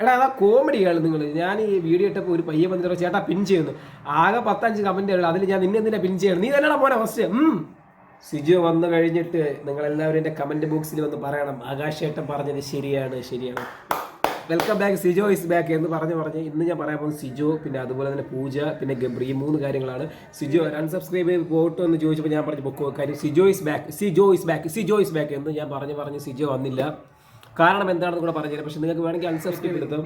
എടാ അതാ കോമഡിയാണ് നിങ്ങൾ ഞാൻ ഈ വീഡിയോ ഇട്ടപ്പോൾ ഒരു പയ്യെ വന്നിട്ട് ചേട്ടാ പിൻ ചെയ്യുന്നു. ആകെ പത്തഞ്ച് കമന്റ് ഉള്ളു. അതിൽ ഞാൻ നിന്നെ നിന്നെ പിൻ ചെയ്യണം. നീ തന്നെയാണ് മോനെ ഫസ്റ്റ് സിജു വന്നു കഴിഞ്ഞിട്ട് നിങ്ങൾ എല്ലാവരും എന്റെ കമന്റ് ബോക്സിൽ വന്ന് പറയണം. ആകാശ് ഏട്ടൻ പറഞ്ഞത് ശരിയാണ് ശരിയാണ്. Welcome back Sijo is back എന്ന് പറഞ്ഞ് പറഞ്ഞ് ഇന്ന് ഞാൻ പറയാൻ പോകുന്നത് സിജോ പിന്നെ അതുപോലെ തന്നെ പൂജ പിന്നെ ഗബ്രി മൂന്ന് കാര്യങ്ങളാണ്. സിജോ അൺസബ്സ്ക്രൈബ് ചെയ്ത് പോട്ടോ എന്ന് ചോദിച്ചപ്പോൾ ഞാൻ പറഞ്ഞു ബുക്ക് കാര്യം Sijo is back Sijo is back Sijo is back എന്ന് ഞാൻ പറഞ്ഞ് പറഞ്ഞ് സിജോ വന്നില്ല. കാരണം എന്താണെന്ന് കൂടെ പറഞ്ഞുതരാം. പക്ഷെ നിങ്ങൾക്ക് വേണമെങ്കിൽ അൺസബ്സ്ക്രൈബ് എടുത്തോ.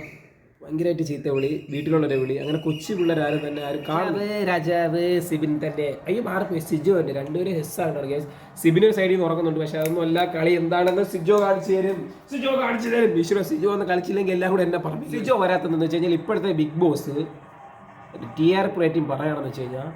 ഭയങ്കരമായിട്ട് ചീത്ത വിളി വീട്ടിലുള്ളൊരു വിളി അങ്ങനെ കൊച്ചു പിള്ളേരാരും തന്നെ ആരും കാണും രാജാവ് സിബിൻ തന്നെ അയ്യോ മാർക്ക് സിജോ തന്നെ രണ്ടുപേരും ഹെസ്സാണ് ഗൈസ് സിബിന് സൈഡിൽ നിന്ന് ഉറങ്ങുന്നുണ്ട്. പക്ഷെ അതൊന്നും അല്ല കളി എന്താണെന്ന് സിജോ കാണിച്ചു തരും. സിജോ കാണിച്ചു തരും. ഈശ്വര സിജോ ഒന്ന് കളിച്ചില്ലെങ്കിൽ എല്ലാം കൂടെ എന്നെ പറഞ്ഞു സിജോ വരാത്തതെന്ന് വെച്ച് കഴിഞ്ഞാൽ ഇപ്പോഴത്തെ Bigg Boss T R P rating പറയണമെന്ന് വെച്ച് കഴിഞ്ഞാൽ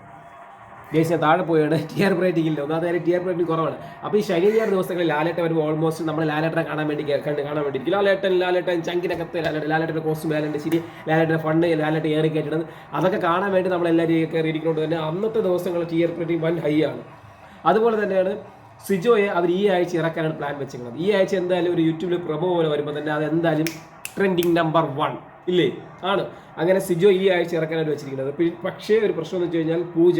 ഗേസ് ഞാൻ താഴെ പോയാണ്. ടി ആർ റേറ്റിംഗ് ഇല്ല ഒന്നാമത്തെ കാര്യം ടി ആർ റേറ്റിംഗ് കുറവാണ്. അപ്പോൾ ഈ ശനി ഞായർ ദിവസങ്ങളിൽ ലാലേട്ടൻ വരുമ്പോൾ ഓൾമോസ്റ്റ് നമ്മൾ ലാലേട്ടനെ കാണാൻ വേണ്ടി കണ്ട് കാണാൻ വേണ്ടി. ലാലേട്ടൻ ലാലേട്ടൻ ചങ്കിനകത്ത് ലാലേട്ടൻ ലാലേട്ടന്റെ കോസ്റ്റ്യൂം ലാലേട്ടൻ ശരി ലാലേട്ടന്റെ ഫണ്ട് ലാലേട്ടൻ ഏറി കയറ്റുന്നത് അതൊക്കെ കാണാൻ വേണ്ടി നമ്മൾ എല്ലാവരും കയറിയിരിക്കുന്നതുകൊണ്ട് തന്നെ അന്നത്തെ ദിവസങ്ങൾ ടി ആർ റേറ്റിംഗ് വൻ ഹൈ ആണ്. അതുപോലെ തന്നെയാണ് സിജോയെ അവർ ഈ ആഴ്ച ഇറക്കാനാണ് പ്ലാൻ വെച്ചിരിക്കുന്നത്. ഈ ആഴ്ച എന്തായാലും ഒരു യൂട്യൂബിൽ പ്രൊമോ പോലെ വരുമ്പോൾ തന്നെ അത് എന്തായാലും ട്രെൻഡിങ് നമ്പർ വൺ ഇല്ലേ? ആണ്. അങ്ങനെ സിജോ ഈ ആഴ്ച ഇറക്കാനായിട്ട് വെച്ചിരിക്കുന്നത്. പക്ഷേ ഒരു പ്രശ്നം എന്ന് വെച്ച് കഴിഞ്ഞാൽ പൂജ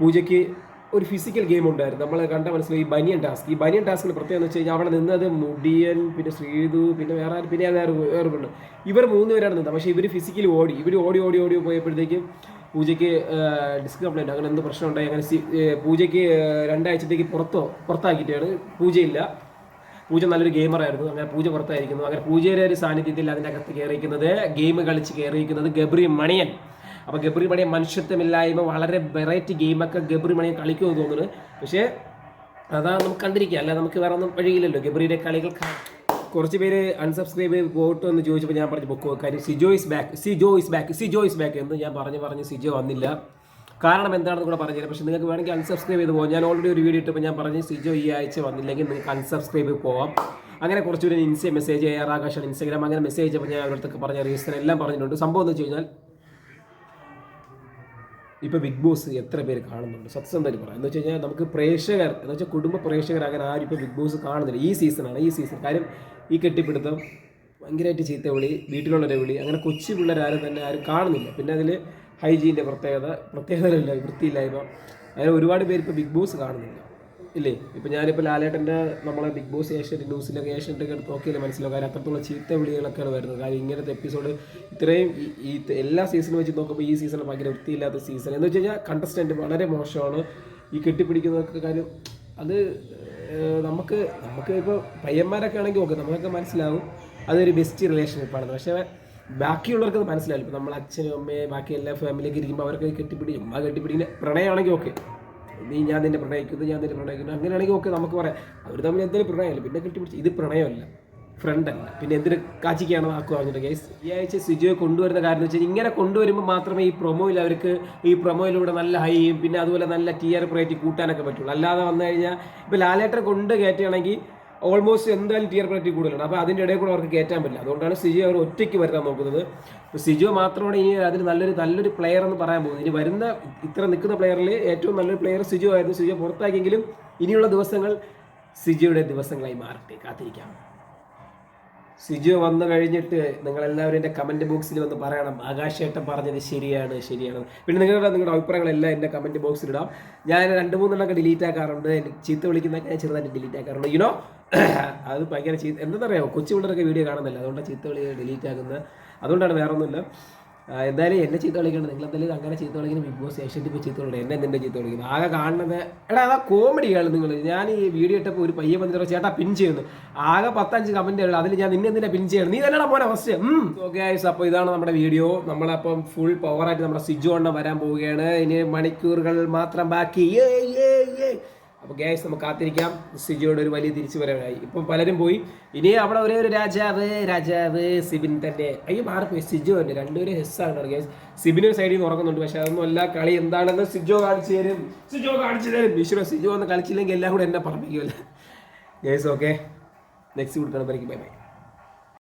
പൂജയ്ക്ക് ഒരു ഫിസിക്കൽ ഗെയിം ഉണ്ടായിരുന്നു. നമ്മൾ കണ്ട മനസ്സിലായി ഈ ബനിയൻ ടാസ്ക്. ഈ ബനിയൻ ടാസ്കിന് പ്രത്യേകം എന്ന് വെച്ച് കഴിഞ്ഞാൽ അവിടെ നിന്നത് മുടിയൻ പിന്നെ ശ്രീതു പിന്നെ വേറെ ആരും- പിന്നെ വേറെ വേറെ ഉണ്ട് ഇവർ മൂന്ന് പേരാണ് നിന്നത്. പക്ഷേ ഇവർ ഫിസിക്കലി ഓടി. ഇവർ ഓടി ഓടി ഓടി പോയപ്പോഴത്തേക്കും പൂജയ്ക്ക് ഡിസ്ക് കംപ്ലൈന്റ് അങ്ങനെ എന്ത് പ്രശ്നം ഉണ്ടായി. അങ്ങനെ പൂജയ്ക്ക് രണ്ടാഴ്ചത്തേക്ക് പുറത്തോ പുറത്താക്കിയിട്ടാണ്. പൂജയില്ല. പൂജ നല്ലൊരു ഗെയിമറായിരുന്നു അങ്ങനെ പൂജ പുറത്തായിരിക്കുന്നു. അങ്ങനെ പൂജയുടെ ഒരു സാന്നിധ്യത്തിൽ അതിന്റെ അകത്ത് കയറിയിരിക്കുന്നത് ഗെയിം കളിച്ച് കയറിയിരിക്കുന്നത് ഗബ്രി മണിയൻ. അപ്പോൾ ഗബ്രി മണിയെ മനുഷ്യത്വമില്ലായ്മ വളരെ വെറൈറ്റി ഗെയിമൊക്കെ ഗബ്രി മണിയെ കളിക്കുമെന്ന് തോന്നുന്നു. പക്ഷേ അതാ നമുക്ക് കണ്ടിരിക്കുക അല്ല നമുക്ക് വേറെ ഒന്നും വഴിയില്ലല്ലോ. ഗബ്രിയുടെ കളികൾ കുറച്ച് പേര് അൺസബ്സ്ക്രൈബ് ചെയ്ത് എന്ന് ചോദിച്ചപ്പോൾ ഞാൻ പറഞ്ഞു പൊക്കോ കാര്യം Sijo is back Sijo is back Sijo is back എന്ന് ഞാൻ പറഞ്ഞു പറഞ്ഞ് സിജോ വന്നില്ല. കാരണം എന്താണെന്ന് കൂടെ പറഞ്ഞുതരാം. പക്ഷേ നിങ്ങൾക്ക് വേണമെങ്കിൽ അൺസബ്സ്ക്രൈബ് ചെയ്ത് പോകാം. ഞാൻ ഓൾറെഡി ഒരു വീഡിയോ ഇട്ടപ്പോൾ ഞാൻ പറഞ്ഞു സിജോ ഈ ആഴ്ച വന്നില്ലെങ്കിൽ നിങ്ങൾക്ക് അൺസബ്സ്ക്രൈബ് പോവാം. അങ്ങനെ കുറച്ചുകൂടി ഇൻസ്റ്റ മെസ്സേജ് ആകാശമാണ് ഇൻസ്റ്റാഗ്രാം അങ്ങനെ മെസ്സേജ് അപ്പോൾ ഞാൻ അവരുടെ പറഞ്ഞ റീസൺ എല്ലാം പറഞ്ഞിട്ടുണ്ട്. സംഭവം എന്ന് വെച്ച് കഴിഞ്ഞാൽ ഇപ്പോൾ ബിഗ് ബോസ് എത്ര പേര് കാണുന്നുണ്ട്? സത്യസന്ധമായിട്ട് പറയാം. എന്ന് വെച്ച് കഴിഞ്ഞാൽ നമുക്ക് പ്രേക്ഷകർ എന്ന് വെച്ചാൽ കുടുംബ പ്രേക്ഷകരാകാൻ ആരും ഇപ്പോൾ ബിഗ് ബോസ് കാണുന്നില്ല. ഈ സീസണാണ് ഈ സീസൺ. കാര്യം ഈ കെട്ടിപ്പിടുത്തം ഭയങ്കരമായിട്ട് ചീത്ത വിളി വീട്ടിലുള്ളവരെ വിളി അങ്ങനെ കൊച്ചു പിള്ളേരാരും തന്നെ ആരും കാണുന്നില്ല. പിന്നെ അതിൽ ഹൈജീന്റെ പ്രത്യേകത പ്രത്യേകതകളില്ല വൃത്തിയില്ലായ്മ. അങ്ങനെ ഒരുപാട് പേര് ഇപ്പോൾ ബിഗ് ബോസ് കാണുന്നില്ല. ഇല്ലേ? ഇപ്പം ഞാനിപ്പോൾ ലാലേട്ടന്റെ നമ്മളെ ബിഗ് ബോസ് ഏഷ്യന്റെ ന്യൂസിലൊക്കെ ഏഷ്യന്റെ എടുത്ത് നോക്കിയില്ല മനസ്സിലാവും. കാര്യം അത്രത്തോളം ചീത്ത വിളികളൊക്കെയാണ് വരുന്നത്. കാര്യം ഇങ്ങനത്തെ എപ്പിസോഡ് ഇത്രയും ഈ- എല്ലാ സീസണും വെച്ച് നോക്കുമ്പോൾ ഈ സീസൺ ഭയങ്കര വൃത്തിയില്ലാത്ത സീസൺ എന്ന് വെച്ച് കഴിഞ്ഞാൽ കണ്ടസ്റ്റന്റ് വളരെ മോശമാണ്. ഈ കെട്ടിപ്പിടിക്കുന്നതൊക്കെ കാര്യം അത് നമുക്ക് നമുക്ക് ഇപ്പോൾ പയ്യന്മാരൊക്കെ ആണെങ്കിൽ ഓക്കെ നമുക്കൊക്കെ മനസ്സിലാവും. അതൊരു ബെസ്റ്റ് റിലേഷൻഷിപ്പാണ് പക്ഷേ ബാക്കിയുള്ളവർക്ക് അത് മനസ്സിലാവില്ല. ഇപ്പോൾ നമ്മൾ അച്ഛനും അമ്മയും ബാക്കി എല്ലാ ഫാമിലിയൊക്കെ ഇരിക്കുമ്പോൾ അവരൊക്കെ കെട്ടിപ്പിടിക്കും ആ കെട്ടിപ്പിടിക്കുന്ന പ്രണയമാണെങ്കിൽ ഓക്കെ നീ ഞാൻ നിന്നെ പ്രണയിക്കുന്നു ഞാൻ നിന്നെ പ്രണയിക്കുന്നു. അങ്ങനെയാണെങ്കിൽ ഓക്കെ നമുക്ക് പറയാം. അവർ തമ്മിൽ എന്തെങ്കിലും പ്രണയമല്ല? പിന്നെ കെട്ടിപ്പിടിച്ച്. ഇത് പ്രണയമല്ല. ഫ്രണ്ട് അല്ല. പിന്നെ എന്തിനു കാച്ചിക്കാണ് ആക്കുക പറഞ്ഞിട്ട് ഗൈസ് ഈ ആഴ്ച സിജോയെ കൊണ്ടുവരുന്ന എന്ന് വെച്ചാൽ ഇങ്ങനെ കൊണ്ടുവരുമ്പോൾ മാത്രമേ ഈ പ്രൊമോയിൽ അവർക്ക് ഈ പ്രൊമോയിലൂടെ നല്ല ഹൈയും പിന്നെ അതുപോലെ നല്ല ടി ആർ റേറ്റ് കൂട്ടാനൊക്കെ പറ്റുള്ളൂ. അല്ലാതെ വന്നു കഴിഞ്ഞാൽ ഇപ്പോൾ ലാലേട്ടനെ കൊണ്ട് കയറ്റുകയാണെങ്കിൽ ഓൾമോസ്റ്റ് എന്തായാലും ടിയർ ആർ കൂടുതലാണ്. അപ്പോൾ അതിന്റെ ഇടയിൽ കൂടെ അവർക്ക് കയറ്റാൻ പറ്റില്ല. അതുകൊണ്ടാണ് സിജു അവർ ഒറ്റയ്ക്ക് വരുത്താൻ നോക്കുന്നത്. സിജോ മാത്രമാണ് ഇനി അതിന് നല്ലൊരു നല്ലൊരു പ്ലെയർ എന്ന് പറയാൻ പോകുന്നത്. ഇനി വരുന്ന ഇത്ര നിൽക്കുന്ന പ്ലെയറിൽ ഏറ്റവും നല്ലൊരു പ്ലെയർ സിജു ആയിരുന്നു. സിജു പുറത്താക്കിയെങ്കിലും ഇനിയുള്ള ദിവസങ്ങൾ സിജിയുടെ ദിവസങ്ങളായി മാറട്ടെ. കാത്തിരിക്കാം. സിജു വന്നു കഴിഞ്ഞിട്ട് നിങ്ങൾ എല്ലാവരും എന്റെ കമന്റ് ബോക്സിൽ വന്ന് പറയണം. ആകാശേട്ടൻ പറഞ്ഞത് ശരിയാണ് ശരിയാണ്. പിന്നെ നിങ്ങളുടെ നിങ്ങളുടെ അഭിപ്രായങ്ങളെല്ലാം എന്റെ കമന്റ് ബോക്സിൽ ഇടാം. ഞാൻ രണ്ട് മൂന്നെണ്ണമൊക്കെ ഡിലീറ്റ് ആക്കാറുണ്ട്. ചീത്ത വിളിക്കുന്നൊക്കെ ഞാൻ ചെറുതായിട്ട് ഡിലീറ്റ് ആക്കാറുണ്ട്. യുനോ അത് ഭയങ്കര ചീത്ത എന്താണെന്നറിയാമോ കൊച്ചു പിള്ളേരൊക്കെ വീഡിയോ കാണുന്നില്ല. അതുകൊണ്ടാണ് ചീത്ത വിളി ഡിലീറ്റ് ആക്കുന്നത്. അതുകൊണ്ടാണ് വേറെ ഒന്നുമില്ല ആ, എന്തായാലും എന്നെ ചീത്ത കളിക്കണം നിങ്ങൾ എന്തായാലും അങ്ങനെ ചീത്ത കളിക്കുന്ന ബിഗ് ബോസ് ഏഷ്യന്റെ ഇപ്പോൾ ചീത്ത കളിക്കണം എന്നെ എന്തിന്റെ ചീത്ത കളിക്കുന്നത് ആകെ കാണുന്നത് എടാ അതാ കോമഡിയാണ് നിങ്ങൾ. ഞാൻ ഈ വീഡിയോ ഇട്ടപ്പോൾ ഒരു പയ്യെ വന്നിട്ട് ചേട്ടാ പിൻ ചെയ്യുന്നു. ആകെ പത്തഞ്ച് കമന്റ് ഉള്ളു അതിൽ ഞാൻ നിന്നെ എന്തിനാ പിൻ ചെയ്യണം? നീ തന്നെയാണ് മോനെ ഫസ്റ്റ് ഓക്കെ ആയിസ് അപ്പോൾ ഇതാണ് നമ്മുടെ വീഡിയോ നമ്മളപ്പം ഫുൾ പവറായിട്ട് നമ്മുടെ സിജു കൊണ്ട് വരാൻ പോവുകയാണ്. ഇനി മണിക്കൂറുകൾ മാത്രം ബാക്കി. ഏ ഏ ഏ അപ്പോൾ ഗ്യാസ് നമുക്ക് കാത്തിരിക്കാം. സിജിയോട് ഒരു വലിയ തിരിച്ചു വരവായി. ഇപ്പം പലരും പോയി ഇനി അവിടെ ഒരേ ഒരു രാജാവ് രാജാവ് സിബിൻ തന്നെ. അയ്യോ മാറിപ്പോയി. സിജോ തന്നെ. രണ്ടുപേരും ഹെസ്സാണ് ഗ്യാസ് സിബിന് സൈഡിൽ നിന്ന് ഉറങ്ങുന്നുണ്ട്. പക്ഷെ അതൊന്നും അല്ല. കളി എന്താണെന്ന് സിജോ കാണിച്ചു തരും. സിജോ കാണിച്ചു തരും. ഈശ്വര സിജോ ഒന്ന് കളിച്ചില്ലെങ്കിൽ എല്ലാം കൂടെ എന്നെ പറഞ്ഞിരിക്കുമല്ലോ ഗ്യാസ് ഓക്കെ നെക്സ്റ്റ് കൊടുക്കണം. Bye bye